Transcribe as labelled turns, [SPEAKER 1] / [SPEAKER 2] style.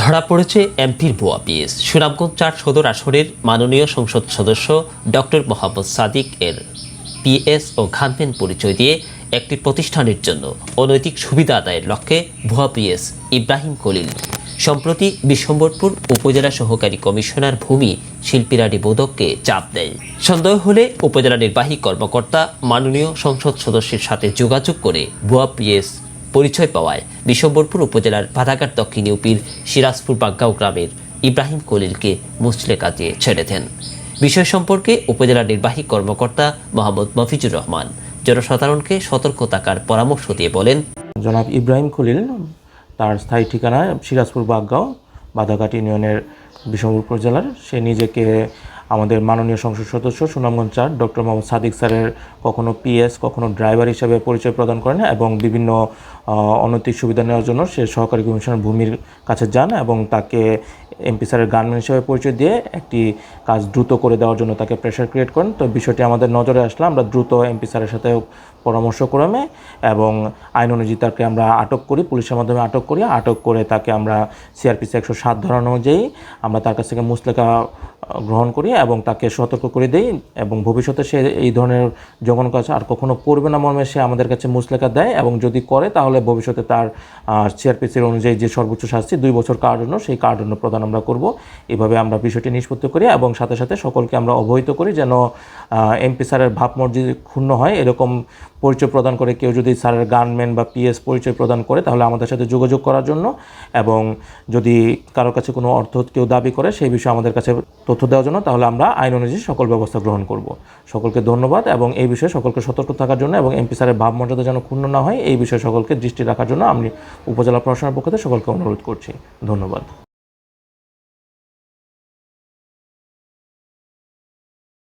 [SPEAKER 1] ধরা পড়েছে এমপির ভুয়া পিএস। সুনামগঞ্জ চার সদর আসনের মাননীয় সংসদ সদস্য ডক্টর মোহাম্মদ সাদিক এর পিএস ও খানপেন পরিচয় দিয়ে একটি প্রতিষ্ঠানের জন্য অনৈতিক সুবিধা আদায়ের লক্ষ্যে ভুয়া পিএস ইব্রাহিম কলিল সম্প্রতি বিশ্বম্বরপুর উপজেলা সহকারী কমিশনার ভূমি শিল্পীরানী বোধককে চাপ দেয়। সন্দেহ হলে উপজেলা নির্বাহী কর্মকর্তা মাননীয় সংসদ সদস্যের সাথে যোগাযোগ করে ভুয়া পিএস পরিচয় পাওয়ায় বিশ্বম্বরপুর উপজেলার বাধাঘাট দক্ষিণ ইউপির সিরাজপুর বাগ্গাঁও গ্রামের ইব্রাহিম কলিলকে মুচলেকা দিয়ে ছেড়ে দেন। বিষয় সম্পর্কে উপজেলা নির্বাহী কর্মকর্তা মোহাম্মদ মফিজুর রহমান জনসাধারণকে সতর্ক থাকার পরামর্শ দিয়ে বলেন,
[SPEAKER 2] জনাব ইব্রাহিম খলিল তার স্থায়ী ঠিকানা সিরাজপুর বাগগাঁও বাধাঘাট ইউনিয়নের বিশ্বমপুর উপজেলার সে নিজেকে আমাদের মাননীয় সংসদ সদস্য সুনামগঞ্জ চার ডক্টর মোহাম্মদ সাদিক স্যারের কখনো পিএস কখনো ড্রাইভার হিসেবে পরিচয় প্রদান করেন এবং বিভিন্ন অনৈতিক সুবিধা নেওয়ার জন্য সে সহকারী কমিশনার ভূমির কাছে যান এবং তাকে এমপি স্যারের গানম্যান হিসেবে পরিচয় দিয়ে একটি কাজ দ্রুত করে দেওয়ার জন্য তাকে প্রেশার ক্রিয়েট করেন। তো বিষয়টি আমাদের নজরে আসলে আমরা দ্রুত এমপি স্যারের সাথে পরামর্শ পরামর্শক্রমে এবং আইন অনুযায়ী তাকে আমরা আটক করি, পুলিশের মাধ্যমে আটক করি। আটক করে তাকে আমরা সিআরপিসি একশো সাত ধরা অনুযায়ী আমরা তার কাছ থেকে মুসলেকা গ্রহণ করি এবং তাকে সতর্ক করে দেই এবং ভবিষ্যতে সে এই ধরনের যখন কাজ আর কখনো করবে না মর্মে সে আমাদের কাছে মুসলেকা দেয় এবং যদি করে তাহলে ভবিষ্যতে তার সিআরপিসির অনুযায়ী যে সর্বোচ্চ শাস্তি দুই বছর কারাদণ্ড, সেই কারাদণ্ড প্রদান আমরা করব। এভাবে আমরা বিষয়টি নিষ্পত্তি করি এবং সাথে সাথে সকলকে আমরা অবহিত করি যেন এমপি স্যারের ভাবমর্জি ক্ষুণ্ণ হয়। এরকম পরিচয় প্রদান করে কেউ যদি স্যারের গানম্যান বা পিএস পরিচয় প্রদান করে তাহলে আমাদের সাথে যোগাযোগ করার জন্য এবং যদি কারোর কাছে কোনো অর্থ কেউ দাবি করে, সেই বিষয়ে আমাদের কাছে তথ্য দেওয়ার জন্য তাহলে আমরা আইন অনুযায়ী সকল ব্যবস্থা গ্রহণ করব। সকলকে ধন্যবাদ এবং এই বিষয়ে সকলকে সতর্ক থাকার জন্য এবং এমপি স্যারের ভাবমর্যাদা যেন ক্ষুণ্ণ না হয়, এই বিষয়ে সকলকে দৃষ্টি রাখার জন্য আমি উপজেলা প্রশাসনের পক্ষ থেকে সকলকে অনুরোধ করছি। ধন্যবাদ।